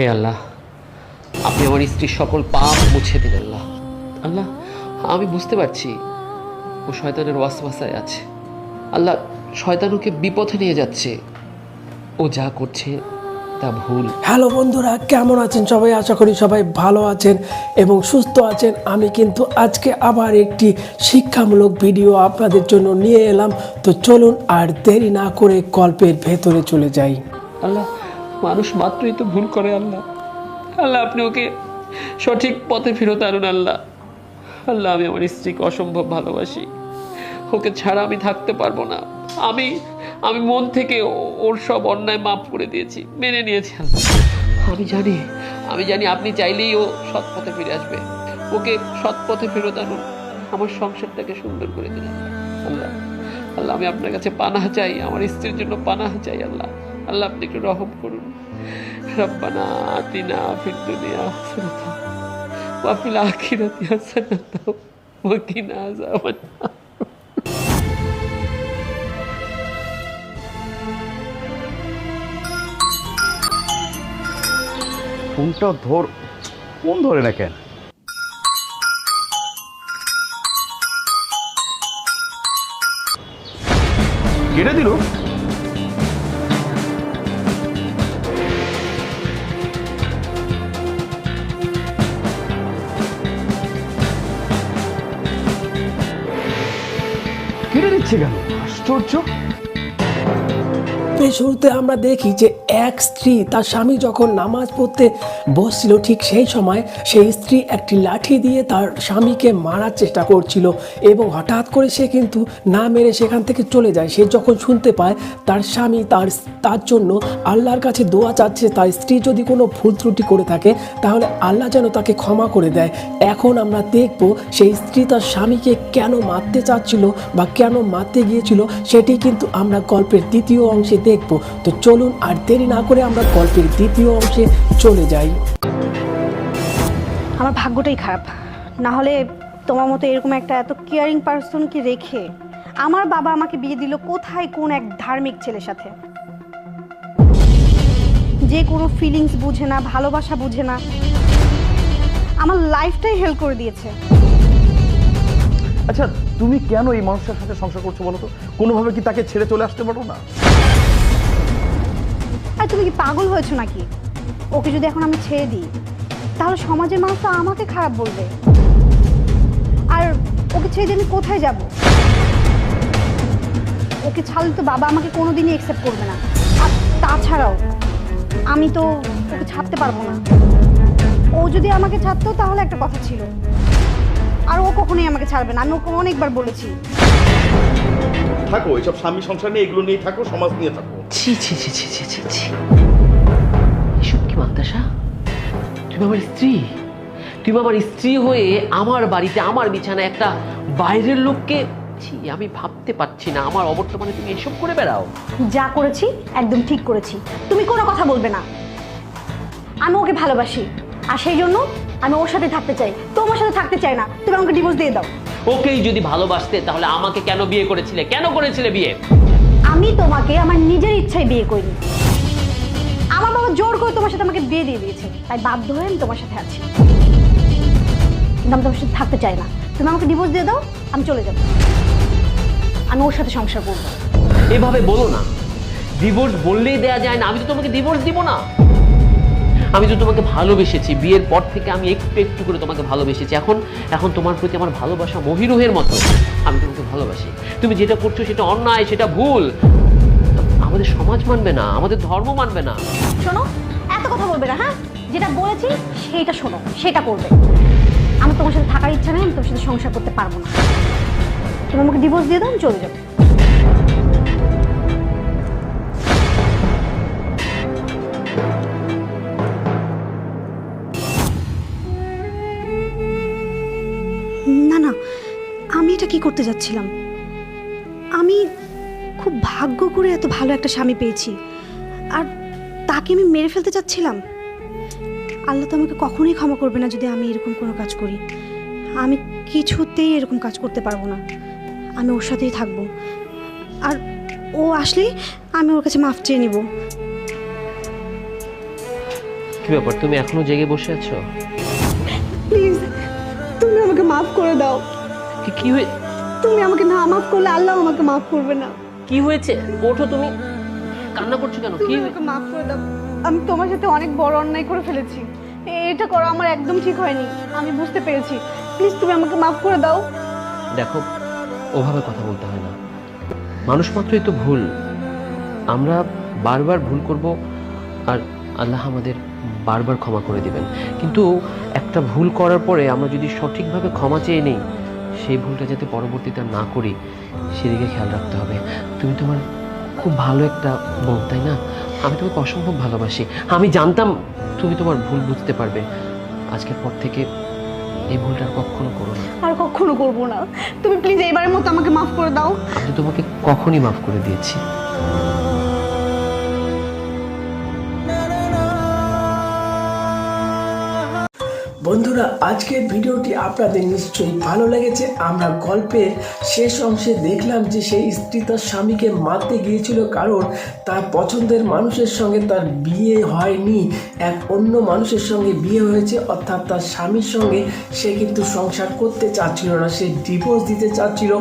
হে আল্লাহ আপনি আমার স্ত্রীর সকল পাপ মুছে দিন আল্লাহ। আল্লাহ আমি বুঝতে পারছি ও শয়তানের ওয়াসওয়াসায় আছে। আল্লাহ শয়তান ওকে বিপথে নিয়ে যাচ্ছে। ও যা করছে তা ভুল। হ্যালো বন্ধুরা কেমন আছেন সবাই? আশা করি সবাই ভালো আছেন এবং সুস্থ আছেন। আমি কিন্তু আজকে আবার একটি শিক্ষামূলক ভিডিও আপনাদের জন্য নিয়ে এলাম। তো চলুন আর দেরি না করে গল্পের ভেতরে চলে যাই। আল্লাহ মানুষ মাত্রই তো ভুল করে আল্লাহ। আল্লাহ, আপনি ওকে সঠিক পথে ফেরত আনুন আল্লাহ। আল্লাহ, আমি আমার স্ত্রীকে অসম্ভব ভালোবাসি। ওকে ছাড়া আমি থাকতে পারব না। আমি আমি মন থেকে ওর সব অন্যায় মাফ করে দিয়েছি, মেনে নিয়েছি আমি জানি আমি জানি আপনি চাইলেই ও সৎ পথে ফিরে আসবে। ওকে সৎ পথে ফেরত আনুন। আমার সংসারটাকে সুন্দর করে দিন আল্লাহ। আল্লাহ, আমি আপনার কাছে পানাহ চাই, আমার স্ত্রীর জন্য পানাহ চাই আল্লাহ। আল্লাহ আপনি একটু রহম করুন। রব্বানা আতিনা ফিদ দুনিয়া হাসানাতাও ওয়া ফিল আখিরাতি হাসানাতাও ওয়া কিনা ফোনটা ধর, ফোন ধরে না কেন? কেটে দিল? কেটে দিচ্ছে কেন? আশ্চর্য! এই শুরুতে আমরা দেখি যে এক স্ত্রী তার স্বামী যখন নামাজ পড়তে বসছিল ঠিক সেই সময়, সেই স্ত্রী একটি লাঠি দিয়ে তার স্বামীকে মারার চেষ্টা করছিল এবং হঠাৎ করে সে কিন্তু না মেরে সেখান থেকে চলে যায়। সে যখন শুনতে পায় তার স্বামী তার তার জন্য আল্লাহর কাছে দোয়া চাচ্ছে, তার স্ত্রী যদি কোনো ভুল ত্রুটি করে থাকে তাহলে আল্লাহ যেন তাকে ক্ষমা করে দেয়। এখন আমরা দেখব সেই স্ত্রী তার স্বামীকে কেন মারতে চাচ্ছিল বা কেন মারতে গিয়েছিল, সেটি কিন্তু আমরা গল্পের দ্বিতীয় অংশে দেখব। তো চলুন আর দেরি না করে আমরা গল্পের দ্বিতীয় অংশে চলে যাই। আমার ভাগ্যটাই খারাপ। না হলে তোমার মতো এরকম একটা এত কেয়ারিং পার্সনকে রেখে আমার বাবা আমাকে বিয়ে দিল কোথায় কোন এক ধার্মিক ছেলের সাথে? যে কোনো ফিলিংস বুঝে না ভালোবাসা বুঝে না আমার লাইফটাই হেল্প করে দিয়েছে। আচ্ছা তুমি কেন এই মানুষটার সাথে সংসার করছ বলো তো? কোনোভাবে কি তাকে ছেড়ে চলে আসতে পারো না? আর তুমি কি পাগল হয়েছো নাকি? ওকে যদি এখন আমি ছেড়ে দিই, তাহলে সমাজের মানুষ তো আমাকে খারাপ বলবে। আর ওকে ছেড়ে দিয়ে আমি কোথায় যাব? ওকে ছাড়লে তো বাবা আমাকে কোনোদিনই অ্যাকসেপ্ট করবে না। আর তাছাড়াও, আমি তো ওকে ছাড়তে পারব না। ও যদি আমাকে ছাড়তো, তাহলে একটা কথা ছিল। আর ও কখনোই আমাকে ছাড়বে না। আমি ওকে অনেকবার বলেছি। থাকো এইসব স্বামী সংসার নিয়ে এগুলো নিয়ে থাকো, সমাজ নিয়ে থাকো। ছি ছি ছি ছি ছি ছি ছি। এসব কি মান্তাসা তুমি আমার স্ত্রী? তুমি আমার স্ত্রী হয়ে আমার বাড়িতে আমার বিছানায় একটা বাইরের লোককে? ছি আমি ভাবতে পারছি না। আমার অবর্তমানে তুমি এসব করে বেড়াও। যা করেছি একদম ঠিক করেছি। তুমি কোনো কথা বলবে না। আমি ওকে ভালোবাসি। আর সেই জন্য আমি ওর সাথে থাকতে চাই। তোমার সাথে থাকতে চাই না। তুমি আমাকে ডিভোর্স দিয়ে দাও। ওকেই যদি ভালোবাসতে তাহলে আমাকে কেন বিয়ে করেছিলে? কেন করেছিলে বিয়ে? আমি তোমাকে আমার নিজের ইচ্ছায় বিয়ে করিনি আমার বাবা জোর করে তোমার সাথে আমাকে বিয়ে দিয়ে দিয়েছে। তাই বাধ্য হয়ে আমি তোমার সাথে আছি। কিন্তু আমি তোমার সাথে থাকতে চাই না। তুমি আমাকে ডিভোর্স দিয়ে দাও, আমি চলে যাব। আমি ওর সাথে সংসার করব। এভাবে বলো না। ডিভোর্স বললেই দেয়া যায় না। আমি তো তোমাকে ডিভোর্স দিব না। আমি তো তোমাকে ভালোবেসেছি, বিয়ের পর থেকে আমি একটু একটু করে তোমাকে ভালোবেসেছি। এখন এখন তোমার প্রতি আমার ভালোবাসা মহিরুহের মতো। আমি তোমাকে ভালোবাসি। তুমি যেটা করছ সেটা অন্যায়, সেটা ভুল। আমাদের সমাজ মানবে না, আমাদের ধর্ম মানবে না। শোনো, এত কথা বলবে না হ্যাঁ? যেটা বলেছি, সেইটা শোনো, সেটা করবে। আমার তোমার সাথে থাকার ইচ্ছা নেই, আমি তোমার সাথে সংসার করতে পারব না। তুমি আমাকে ডিভোর্স দিয়ে দাও চলে যাব। করতে যাচ্ছিলাম। আমি খুব ভাগ্য করে এত ভালো একটা স্বামী পেয়েছি। আর তাকে আমি মেরে ফেলতে চাচ্ছিলাম। আল্লাহ তো আমাকে কখনোই ক্ষমা করবে না যদি আমি এরকম কোনো কাজ করি। আমি কিছুতেই এরকম কাজ করতে পারব না। আমি ওর সাথেই থাকব। আর ও আসলেই আমি ওর কাছে মাফ চেয়ে নিব। ব্যাপার? তুমি এখনও জেগে বসে আছো? প্লিজ তুমি আমাকে মাফ করে দাও। কি কি হয়ে তুমি আমাকে না মাফ করলে আল্লাহ আমাকে মাফ করবে না। কি হয়েছে? ওঠো তুমি। কান্না করছ কেন? কি তুমি আমাকে মাফ করে দাও। আমি তোমার সাথে অনেক বড় অন্যায় করে ফেলেছি। এ- এটা করা আমার একদম ঠিক হয়নি। আমি বুঝতে পেরেছি। প্লিজ তুমি আমাকে মাফ করে দাও। দেখো ওভাবে কথা বলতে হয় না। মানুষ মাত্রই তো ভুল। আমরা বারবার ভুল করব আর আল্লাহ আমাদের বারবার ক্ষমা করে দিবেন। কিন্তু একটা ভুল করার পরে আমরা যদি সঠিকভাবে ক্ষমা চেয়ে নেই সেই ভুলটা যাতে পরবর্তীতে আর না করি সেদিকে খেয়াল রাখতে হবে। তুমি তোমার খুব ভালো একটা বউ তাই না? আমি তোমাকে অসম্ভব ভালোবাসি। আমি জানতাম তুমি তোমার ভুল বুঝতে পারবে। আজকের পর থেকে এই ভুলটা আর কখনো করো না। আর কখনো করব না। তুমি প্লিজ এইবারের মতো আমাকে মাফ করে দাও। আমি তোমাকে কখনই মাফ করে দিয়েছি। বন্ধুরা, আজকের ভিডিওটি আপনাদের নিশ্চয়ই ভালো লেগেছে। আমরা গল্পের শেষ অংশে দেখলাম যে সেই স্ত্রী তার স্বামীকে মারতে গিয়েছিল কারণ তার পছন্দের মানুষের সঙ্গে তার বিয়ে হয়নি। এক অন্য মানুষের সঙ্গে বিয়ে হয়েছে, অর্থাৎ তার স্বামীর সঙ্গে সে কিন্তু সংসার করতে চাচ্ছিল না, সে ডিভোর্স দিতে চাচ্ছিল।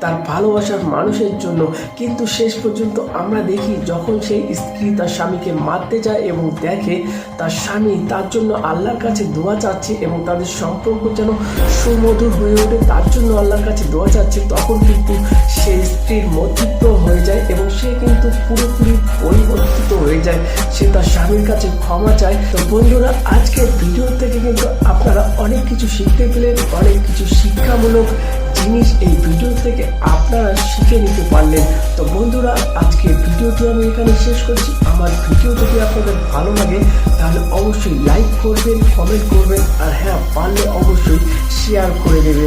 তার ভালোবাসার মানুষের জন্য। কিন্তু শেষ পর্যন্ত আমরা দেখি যখন সেই স্ত্রী তার স্বামীকে মারতে যায় এবং দেখে তার স্বামী তার জন্য আল্লাহর কাছে দোয়া চাচ্ছে এবং তাদের সম্পর্ক যেন সুমধুর হয়ে ওঠে, তার জন্য আল্লাহর কাছে দোয়া চাচ্ছে, তখন কিন্তু সেই স্ত্রীর মধ্যত্ব হয়ে যায় এবং সে কিন্তু পুরোপুরি পরিবর্তিত হয়ে যায়। সে তার স্বামীর কাছে ক্ষমা চায়। তো বন্ধুরা, আজকের ভিডিও থেকে কিন্তু আপনারা অনেক কিছু শিখতে পেলেন, অনেক কিছু শিক্ষামূলক জিনিস এই ভিডিও থেকে আপনারা শিখে নিতে পারলেন। তো বন্ধুরা আজকে ভিডিওটি আমি এখানে শেষ করছি। আমার ভিডিও যদি আপনাদের ভালো লাগে, তাহলে অবশ্যই লাইক করবেন কমেন্ট করবেন, আর হ্যাঁ পারলে অবশ্যই শেয়ার করে দেবেন।